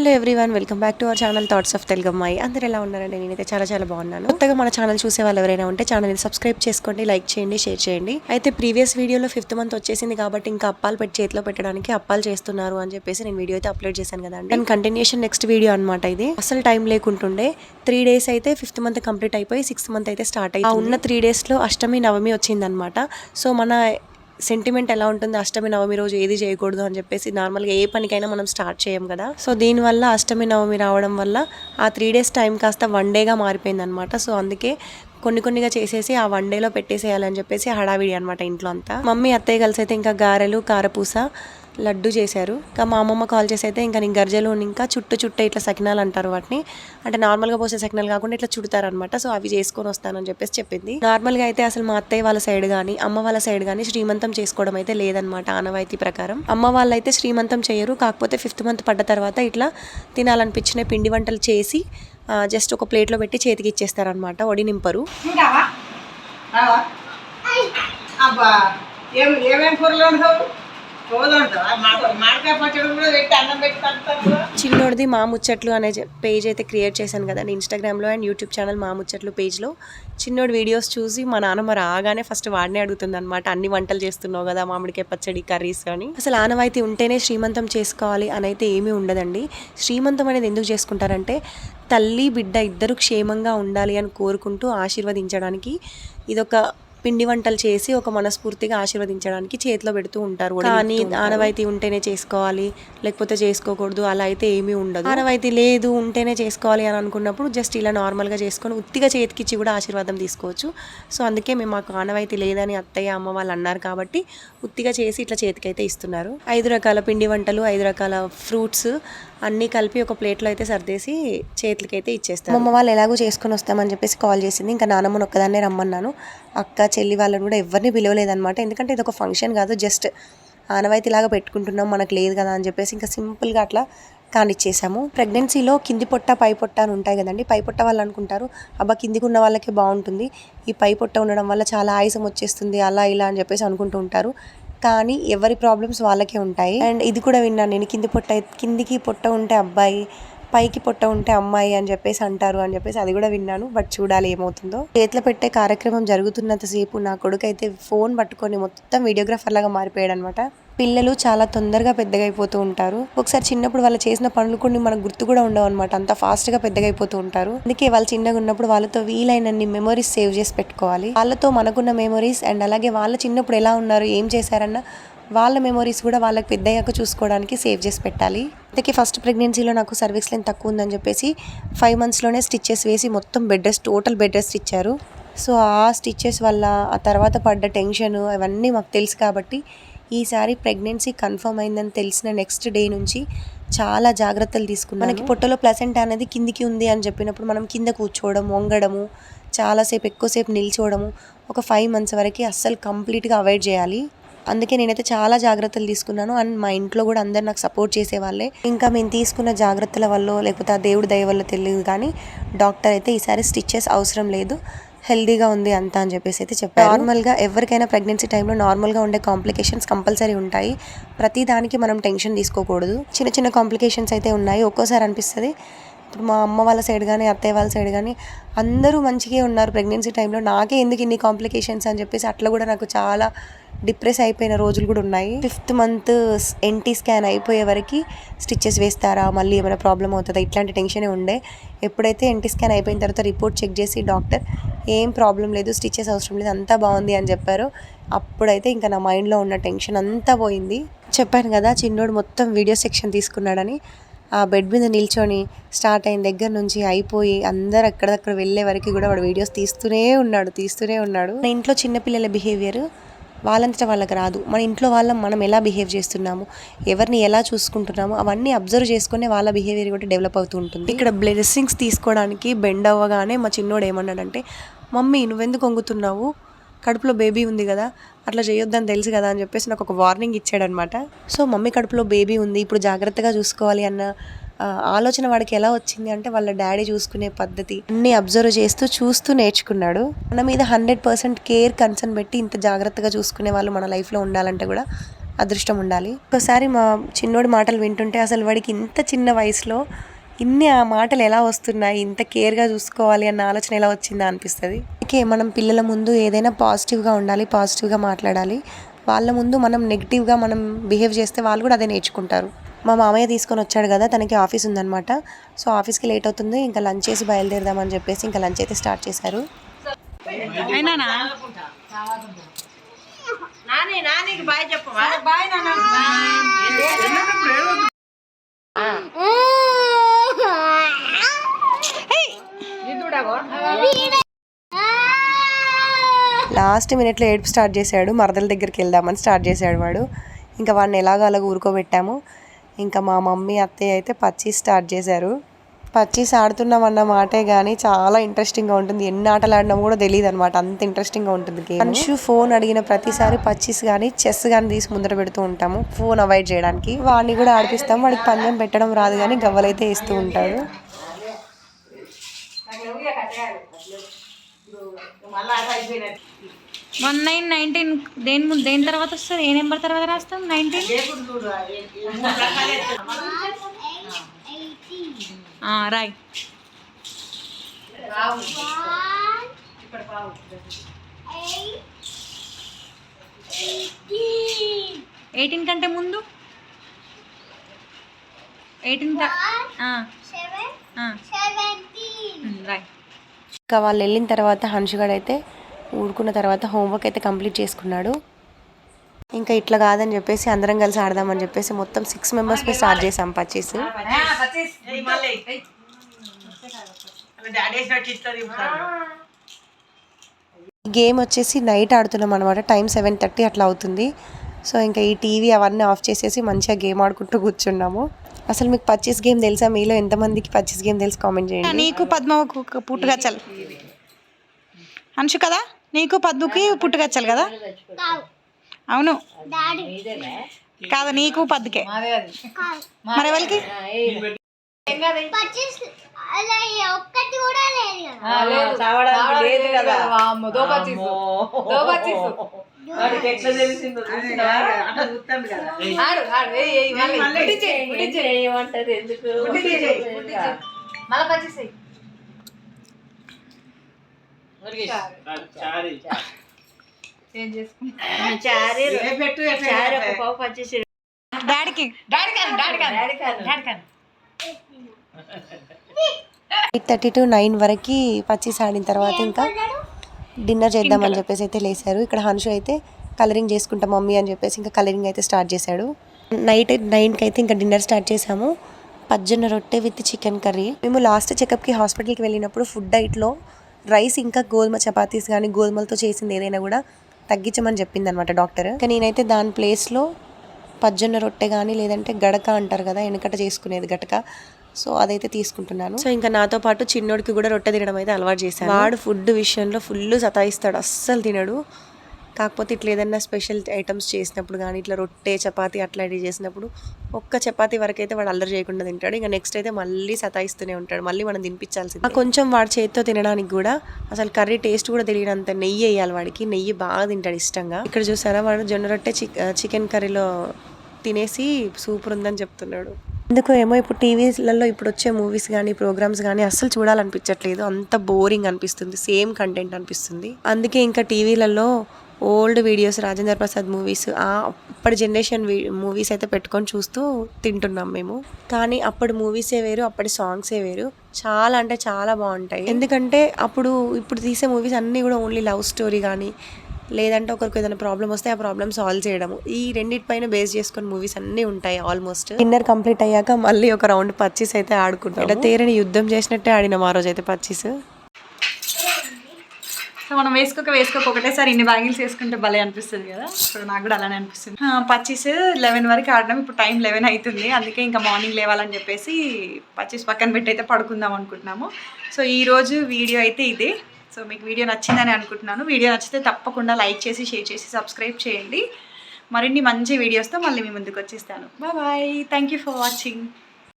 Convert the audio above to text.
Hello everyone welcome back to our channel thoughts of తెలుగమ్మాయి అందరు ఎలా ఉన్నారండి? నేనైతే చాలా చాలా బాగున్నాను. కొత్తగా మన ఛానల్ చూసే వాళ్ళు ఎవరైనా ఉంటే ఛానల్ని సబ్స్క్రైబ్ చేసుకోండి లైక్ చేయండి షేర్ చేయండి. అయితే ప్రీవియస్ వీడియోలో ఫిఫ్త్ మంత్ వచ్చేసింది కాబట్టి ఇంకా అప్పాలు పెట్టి చేతిలో పెట్టడానికి అప్పాలు చేస్తున్నారు అని చెప్పేసి నేను వీడియో అయితే అప్లోడ్ చేశాను కదండి. అండ్ కంటిన్యూషన్ నెక్స్ట్ వీడియో అనమాట ఇది. అసలు టైం లేకుంటుండే. త్రీ డేస్ అయితే ఫిఫ్త్ మంత్ కంప్లీట్ అయిపోయి సిక్స్త్ మంత్ అయితే స్టార్ట్ అయ్యి ఉన్న త్రీ డేస్లో అష్టమి నవమి వచ్చిందనమాట సో మన సెంటిమెంట్ ఎలా ఉంటుంది అష్టమి నవమి రోజు ఏది చేయకూడదు అని చెప్పేసి నార్మల్గా ఏ పనికైనా మనం స్టార్ట్ చేయం కదా. సో దీనివల్ల అష్టమి నవమి రావడం వల్ల ఆ త్రీ డేస్ టైం కాస్త వన్ డేగా మారిపోయింది అనమాట సో అందుకే కొన్ని కొన్నిగా చేసేసి ఆ వన్ డేలో పెట్టేసేయాలని చెప్పేసి హడావిడి అనమాట ఇంట్లో అంతా. మమ్మీ అత్తయ్య కలిసి అయితే ఇంకా గారెలు కారపూస లడ్డు చేశారు. ఇంకా మా అమ్మమ్మ కాల్ చేసి అయితే ఇంకా నేను గర్జలు ఇంకా చుట్టు చుట్టే ఇట్లా సకినాలు అంటారు వాటిని. అంటే నార్మల్గా పోసే సకినాలు కాకుండా ఇట్లా చుడతారనమాట సో అవి చేసుకొని వస్తానని చెప్పేసి చెప్పింది. నార్మల్గా అయితే అసలు మా అత్తయ్య వాళ్ళ సైడ్ కానీ అమ్మ వాళ్ళ సైడ్ కానీ శ్రీమంతం చేసుకోవడం అయితే లేదనమాట ఆనవాయితీ ప్రకారం. అమ్మ వాళ్ళైతే శ్రీమంతం చేయరు. కాకపోతే ఫిఫ్త్ మంత్ పడ్డ తర్వాత ఇట్లా తినాలనిపించిన పిండి వంటలు చేసి జస్ట్ ఒక ప్లేట్లో పెట్టి చేతికి ఇచ్చేస్తారనమాట వడి నింపరు. ఏమేం కూరలు చిన్నోడిది మా ముచ్చట్లు అనే పేజ్ అయితే క్రియేట్ చేశాను కదండి ఇన్స్టాగ్రామ్లో అండ్ యూట్యూబ్ ఛానల్ మా ముచ్చట్లు పేజ్లో చిన్నోడి వీడియోస్ చూసి మా నాన్నమ్మ రాగానే ఫస్ట్ వాడినే అడుగుతుంది అనమాట అన్ని వంటలు చేస్తున్నావు కదా మామిడికాయ పచ్చడి కర్రీస్ అని. అసలు ఆనవాయితీ ఉంటేనే శ్రీమంతం చేసుకోవాలి అని అయితే ఏమీ ఉండదండి. శ్రీమంతం అనేది ఎందుకు చేసుకుంటారంటే తల్లి బిడ్డ ఇద్దరు క్షేమంగా ఉండాలి అని కోరుకుంటూ ఆశీర్వదించడానికి ఇదొక పిండి వంటలు చేసి ఒక మనస్ఫూర్తిగా ఆశీర్వదించడానికి చేతిలో పెడుతూ ఉంటారు. కానీ ఆనవాయితీ ఉంటేనే చేసుకోవాలి లేకపోతే చేసుకోకూడదు. అలా అయితే ఏమీ ఉండదు. ఆనవాయితీ లేదు ఉంటేనే చేసుకోవాలి అని అనుకున్నప్పుడు జస్ట్ ఇలా నార్మల్గా చేసుకొని ఉత్తిగా చేతికిచ్చి కూడా ఆశీర్వాదం తీసుకోవచ్చు. సో అందుకే మేము మాకు ఆనవాయితీ లేదని అత్తయ్య అమ్మ వాళ్ళు అన్నారు కాబట్టి ఉత్తిగా చేసి ఇట్లా చేతికైతే ఇస్తున్నారు. ఐదు రకాల పిండి వంటలు ఐదు రకాల ఫ్రూట్స్ అన్నీ కలిపి ఒక ప్లేట్లో అయితే సర్దేసి చేతులకైతే ఇచ్చేస్తాను అమ్మ వాళ్ళు ఎలాగో చేసుకొని వస్తామని చెప్పేసి కాల్ చేసింది. ఇంకా నానమ్మని ఒక్కదాన్నే రమ్మన్నాను. అక్క చెల్లి వాళ్ళని కూడా ఎవరిని పిలవలేదన్నమాట. ఎందుకంటే ఇది ఒక ఫంక్షన్ కాదు జస్ట్ ఆనవాయితీలాగా పెట్టుకుంటున్నాం మనకు లేదు కదా అని చెప్పేసి ఇంకా సింపుల్గా అట్లా కానిచ్చేసాము. ప్రెగ్నెన్సీలో కింది పొట్ట పై పొట్ట అని ఉంటాయి కదండి పై పొట్ట వాళ్ళు అనుకుంటారు. అబ్బా కిందికి ఉన్న వాళ్ళకే బాగుంటుంది. ఈ పై పొట్ట ఉండడం వల్ల చాలా ఆయుసం వచ్చేస్తుంది అలా ఇలా అని చెప్పేసి అనుకుంటూ ఉంటారు. కానీ ఎవరి ప్రాబ్లమ్స్ వాళ్ళకే ఉంటాయి. అండ్ ఇది కూడా విన్నాను నేను. కింది పొట్ట కిందికి పొట్ట ఉంటే అబ్బాయి పైకి పొట్ట ఉంటే అమ్మాయి అని చెప్పేసి అంటారు అని చెప్పేసి అది కూడా విన్నాను. బట్ చూడాలి ఏమవుతుందో. చేతిలో పెట్టే కార్యక్రమం జరుగుతున్నంతసేపు నా కొడుకు అయితే ఫోన్ పట్టుకొని మొత్తం వీడియోగ్రాఫర్ లాగా మారిపోయాడు అనమాట పిల్లలు చాలా తొందరగా పెద్దగా అయిపోతూ ఉంటారు. ఒకసారి చిన్నప్పుడు వాళ్ళు చేసిన పనులు కొన్ని మనకు గుర్తు కూడా ఉండవు అనమాట అంత ఫాస్ట్గా పెద్దగా అయిపోతూ ఉంటారు. అందుకే వాళ్ళు చిన్నగా ఉన్నప్పుడు వాళ్ళతో వీలైనన్ని మెమరీస్ సేవ్ చేసి పెట్టుకోవాలి. వాళ్ళతో మనకున్న మెమరీస్ అండ్ అలాగే వాళ్ళ చిన్నప్పుడు ఎలా ఉన్నారు ఏం చేశారన్న వాళ్ళ మెమరీస్ కూడా వాళ్ళకి పెద్దయ్యాక చూసుకోవడానికి సేవ్ చేసి పెట్టాలి. అందుకే ఫస్ట్ ప్రెగ్నెన్సీలో నాకు సర్వీస్ లైన్ తక్కువ ఉందని చెప్పేసి ఫైవ్ మంత్స్లోనే స్టిచ్చెస్ వేసి మొత్తం bed rest total bed rest ఇచ్చారు. సో ఆ స్టిచ్చెస్ వల్ల ఆ తర్వాత పడ్డ టెన్షన్ అవన్నీ మాకు తెలుసు కాబట్టి ఈసారి ప్రెగ్నెన్సీ కన్ఫర్మ్ అయిందని తెలిసిన నెక్స్ట్ డే నుంచి చాలా జాగ్రత్తలు తీసుకున్నాను. మనకి పొట్టలో ప్లసెంట్ అనేది కిందికి ఉంది అని చెప్పినప్పుడు మనం కింద కూర్చోవడం వంగడము చాలాసేపు ఎక్కువసేపు నిల్చోవడము ఒక ఫైవ్ మంత్స్ వరకు అస్సలు కంప్లీట్గా అవాయిడ్ చేయాలి. అందుకే నేనైతే చాలా జాగ్రత్తలు తీసుకున్నాను. అండ్ మా ఇంట్లో కూడా అందరు నాకు సపోర్ట్ చేసేవాళ్ళే. ఇంకా మేము తీసుకున్న జాగ్రత్తల వల్ల లేకపోతే ఆ దేవుడి దయ వల్ల తెలియదు కానీ డాక్టర్ అయితే ఈసారి స్టిచ్చెస్ అవసరం లేదు. హెల్దీగా ఉంది అంతా అని చెప్పేసి అయితే చెప్పారు. నార్మల్గా ఎవరికైనా ప్రెగ్నెన్సీ టైంలో నార్మల్గా ఉండే కాంప్లికేషన్స్ కంపల్సరీ ఉంటాయి. ప్రతి దానికి మనం టెన్షన్ తీసుకోకూడదు. చిన్న చిన్న కాంప్లికేషన్స్ అయితే ఉన్నాయి. ఒక్కోసారి అనిపిస్తుంది ఇప్పుడు మా అమ్మ వాళ్ళ సైడ్ కానీ అత్తయ్య వాళ్ళ సైడ్ కానీ అందరూ మంచిగా ఉన్నారు ప్రెగ్నెన్సీ టైంలో. నాకే ఎందుకు ఇన్ని కాంప్లికేషన్స్ అని చెప్పేసి అట్లా కూడా నాకు చాలా డిప్రెస్ అయిపోయిన రోజులు కూడా ఉన్నాయి. ఫిఫ్త్ మంత్ ఎన్టీ స్కాన్ అయిపోయే వరకు స్టిచ్చెస్ వేస్తారా? మళ్ళీ ఏమైనా ప్రాబ్లం అవుతుందా? ఇట్లాంటి టెన్షనే ఉండే. ఎప్పుడైతే ఎన్టీ స్కాన్ అయిపోయిన తర్వాత రిపోర్ట్ చెక్ చేసి డాక్టర్ ఏం ప్రాబ్లం లేదు స్టిచ్చెస్ అవసరం లేదు అంతా బాగుంది అని చెప్పారు. అప్పుడైతే ఇంకా నా మైండ్లో ఉన్న టెన్షన్ అంతా పోయింది. చెప్పాను కదా చిన్నోడు మొత్తం వీడియో సెక్షన్ తీసుకున్నాడని. ఆ బెడ్ మీద నిల్చొని స్టార్ట్ అయిన దగ్గర నుంచి అయిపోయి అందరు అక్కడక్కడ వెళ్ళే వరకు కూడా వాడు వీడియోస్ తీస్తూనే ఉన్నాడు తీస్తూనే ఉన్నాడు. మన ఇంట్లో చిన్నపిల్లల బిహేవియర్ వాళ్ళంతటా వాళ్ళకి రాదు. మన ఇంట్లో వాళ్ళం మనం ఎలా బిహేవ్ చేస్తున్నాము ఎవరిని ఎలా చూసుకుంటున్నాము అవన్నీ అబ్జర్వ్ చేసుకునే వాళ్ళ బిహేవియర్ కూడా డెవలప్ అవుతూ ఉంటుంది. ఇక్కడ బ్లెస్సింగ్స్ తీసుకోవడానికి బెండ్ అవ్వగానే మా చిన్నోడు ఏమన్నాడంటే మమ్మీ నువ్వెందుకు వంగుతున్నావు? కడుపులో బేబీ ఉంది కదా అట్లా చేయొద్దని తెలుసు కదా అని చెప్పేసి నాకు ఒక వార్నింగ్ ఇచ్చాడనమాట. సో మమ్మీ కడుపులో బేబీ ఉంది ఇప్పుడు జాగ్రత్తగా చూసుకోవాలి అన్న ఆలోచన వాడికి ఎలా వచ్చింది అంటే వాళ్ళ డాడీ చూసుకునే పద్ధతి అన్ని అబ్జర్వ్ చేస్తూ చూస్తూ నేర్చుకున్నాడు. మన మీద హండ్రెడ్ పర్సెంట్ కేర్ కన్సర్న్ పెట్టి ఇంత జాగ్రత్తగా చూసుకునే వాళ్ళు మన లైఫ్లో ఉండాలంటే కూడా అదృష్టం ఉండాలి. ఒకసారి మా చిన్నోడి మాటలు వింటుంటే అసలు వాడికి ఇంత చిన్న వయసులో ఇన్ని ఆ మాటలు ఎలా వస్తున్నాయి ఇంత కేర్గా చూసుకోవాలి అన్న ఆలోచన ఎలా వచ్చిందా అనిపిస్తుంది. ఓకే మనం పిల్లల ముందు ఏదైనా పాజిటివ్గా ఉండాలి పాజిటివ్గా మాట్లాడాలి. వాళ్ళ ముందు మనం నెగిటివ్గా మనం బిహేవ్ చేస్తే వాళ్ళు కూడా అదే నేర్చుకుంటారు. మా మామయ్య తీసుకొని వచ్చాడు కదా తనకి ఆఫీస్ ఉందన్నమాట. సో ఆఫీస్కి లేట్ అవుతుంది ఇంకా లంచ్ చేసి బయలుదేరదామని చెప్పేసి ఇంకా లంచ్ అయితే స్టార్ట్ చేశారు. అయినానా నాని నానికి బాయ్ చెప్పవా బాయ్ నాన్న. లాస్ట్ మినిట్లో ఏడుపు స్టార్ట్ చేశాడు. మరదల దగ్గరికి వెళ్దామని స్టార్ట్ చేశాడు వాడు. ఇంకా వాడిని ఎలాగో అలాగ ఊరుకోబెట్టాము. ఇంకా మా మమ్మీ అత్తయ్య అయితే పచ్చీస్ స్టార్ట్ చేశారు. పచ్చీస్ ఆడుతున్నామన్న మాటే కానీ చాలా ఇంట్రెస్టింగ్గా ఉంటుంది. ఎన్ని ఆటలు ఆడినా కూడా తెలియదు అనమాట అంత ఇంట్రెస్టింగ్గా ఉంటుంది గేమ్. మనిషి ఫోన్ అడిగిన ప్రతిసారి పచ్చీస్ కానీ చెస్ కానీ తీసి ముందర పెడుతూ ఉంటాము. ఫోన్ అవాయిడ్ చేయడానికి. వాడిని కూడా ఆడిపిస్తాం. వాడికి పందెం పెట్టడం రాదు కానీ గవ్వలైతే వేస్తూ ఉంటాడు. వన్ నైన్ నైన్టీన్ దేని ముందు దేని తర్వాత వస్తుంది? ఏ నెంబర్ తర్వాత రాస్తాం? నైన్టీన్. రాయ్. ఎయిటీన్ కంటే ముందు? ఎయిటీన్ రాయ్. ఇంకా వాళ్ళు వెళ్ళిన తర్వాత హన్షుగాడు అయితే ఊరుకున్న తర్వాత హోంవర్క్ అయితే కంప్లీట్ చేసుకున్నాడు. ఇంకా ఇట్లా కాదని చెప్పేసి అందరం కలిసి ఆడదామని చెప్పేసి మొత్తం సిక్స్ మెంబర్స్కి స్టార్ట్ చేసాం ఈ గేమ్ వచ్చేసి నైట్ ఆడుతున్నాం అనమాట టైం సెవెన్ థర్టీ అట్లా అవుతుంది. సో ఇంకా ఈ టీవీ అవన్నీ ఆఫ్ చేసేసి మంచిగా గేమ్ ఆడుకుంటూ కూర్చున్నాము. అసలు మీకు పచ్చీస్ గేమ్ తెలుసా? మీలో ఎంతమందికి పచ్చీస్ గేమ్ తెలుసు? కామెంట్ చేయండి. నీకు పద్మకు పుట్టుగచ్చలు అంశు కదా? నీకు పద్ముకి పుట్టుగచ్చలు కదా? అవును. కాదు నీకు పద్దుకే మరి ఎవరికి ఒక్కటి కూడా లేదు. కదా చావడానికి లేదు కదా. వాడికి ఎట్లా తెలిసిందో చూసినావా? అట్లా చూస్తాం కదా. మళ్ళీ ఏమంటారు ఎందుకు? పుట్టి చేయి, పుట్టి చేయి. చారీ. ఏ పెట్టు చారీ ఒక పావు పచ్చేసి డాడీకి డాడీ కాదు డాడీ కాదు డాడీ కాదు ఎయిట్ థర్టీ టు నైన్ వరకు పచ్చీస్ ఆడిన తర్వాత ఇంకా డిన్నర్ చేద్దామని చెప్పేసి అయితే లేసారు. ఇక్కడ హన్షు అయితే కలరింగ్ చేసుకుంటా మమ్మీ అని చెప్పేసి ఇంకా కలరింగ్ అయితే స్టార్ట్ చేశాడు. నైట్ నైన్కి అయితే ఇంకా డిన్నర్ స్టార్ట్ చేసాము పజ్జొన్న రొట్టె విత్ చికెన్ కర్రీ మేము లాస్ట్ చెకప్కి హాస్పిటల్కి వెళ్ళినప్పుడు ఫుడ్ డైట్లో రైస్ ఇంకా గోధుమ చపాతీస్ కానీ గోధుమలతో చేసింది ఏదైనా కూడా తగ్గించమని చెప్పింది అనమాట డాక్టర్ ఇంకా నేనైతే దాని ప్లేస్లో పజ్జొన్న రొట్టె కానీ లేదంటే గడక అంటారు కదా వెనకట చేసుకునేది గటక. సో అదైతే తీసుకుంటున్నాను. సో ఇంకా నాతో పాటు చిన్నోడికి కూడా రొట్టె తినడం అయితే అలవాటు చేశాను. వాడు ఫుడ్ విషయంలో ఫుల్ సతాయిస్తాడు అస్సలు తినడు. కాకపోతే ఇట్లా ఏదైనా స్పెషల్ ఐటమ్స్ చేసినప్పుడు కానీ ఇట్లా రొట్టె చపాతి అట్లాంటివి చేసినప్పుడు ఒక్క చపాతి వరకు అయితే వాడు అల్లరి చేయకుండా తింటాడు. ఇంకా నెక్స్ట్ అయితే మళ్ళీ సతాయిస్తూనే ఉంటాడు. మళ్ళీ మనం తినిపించాల్సింది. కొంచెం వాడి చేతితో తినడానికి కూడా అసలు కర్రీ టేస్ట్ కూడా తెలియనంత నెయ్యి వేయాలి వాడికి. నెయ్యి బాగా తింటాడు ఇష్టంగా. ఇక్కడ చూసారా వాడు జొన్న రొట్టె చికెన్ కర్రీలో తినేసి సూపర్ ఉందని చెప్తున్నాడు. ఎందుకో ఏమో ఇప్పుడు టీవీలలో ఇప్పుడు వచ్చే మూవీస్ కానీ ప్రోగ్రామ్స్ కానీ అస్సలు చూడాలనిపించట్లేదు. అంత బోరింగ్ అనిపిస్తుంది. సేమ్ కంటెంట్ అనిపిస్తుంది. అందుకే ఇంకా టీవీలలో old videos Rajendra Prasad movies ఆ అప్పటి జనరేషన్ మూవీస్ అయితే పెట్టుకొని చూస్తూ తింటున్నాం మేము. కానీ అప్పటి మూవీసే వేరు అప్పటి సాంగ్సే వేరు. చాలా అంటే చాలా బాగుంటాయి. ఎందుకంటే అప్పుడు ఇప్పుడు తీసే మూవీస్ అన్నీ కూడా ఓన్లీ లవ్ స్టోరీ కానీ లేదంటే ఒకరికి ఏదైనా ప్రాబ్లం వస్తే ఆ ప్రాబ్లమ్ సాల్వ్ చేయడము. ఈ రెండింటిపైన బేస్ చేసుకొని మూవీస్ అన్నీ ఉంటాయి ఆల్మోస్ట్ డిన్నర్ కంప్లీట్ అయ్యాక మళ్ళీ ఒక రౌండ్ పచ్చీస్ అయితే ఆడుకుంటాం ఇలా తేరని యుద్ధం చేసినట్టే ఆడినాం ఆ రోజు అయితే పచ్చీస్ సో మనం వేసుకోక వేసుకోక ఒకటేసారి ఇన్ని బ్యాంగిల్స్ వేసుకుంటే భలే అనిపిస్తుంది కదా. ఇప్పుడు నాకు కూడా అలానే అనిపిస్తుంది. పచ్చీస్ లెవెన్ వరకు ఆడడం ఇప్పుడు టైం లెవెన్ అవుతుంది అందుకే ఇంకా మార్నింగ్ లేవాలని చెప్పేసి పచ్చీస్ పక్కన పెట్టి అయితే పడుకుందాం అనుకుంటున్నాము. సో ఈ రోజు వీడియో అయితే ఇదే. సో మీకు వీడియో నచ్చిందని అనుకుంటున్నాను. వీడియో నచ్చితే తప్పకుండా లైక్ చేసి షేర్ చేసి సబ్స్క్రైబ్ చేయండి. మరిన్ని మంచి వీడియోస్తో మళ్ళీ మీ ముందుకు వచ్చేస్తాను. Bye thank you for watching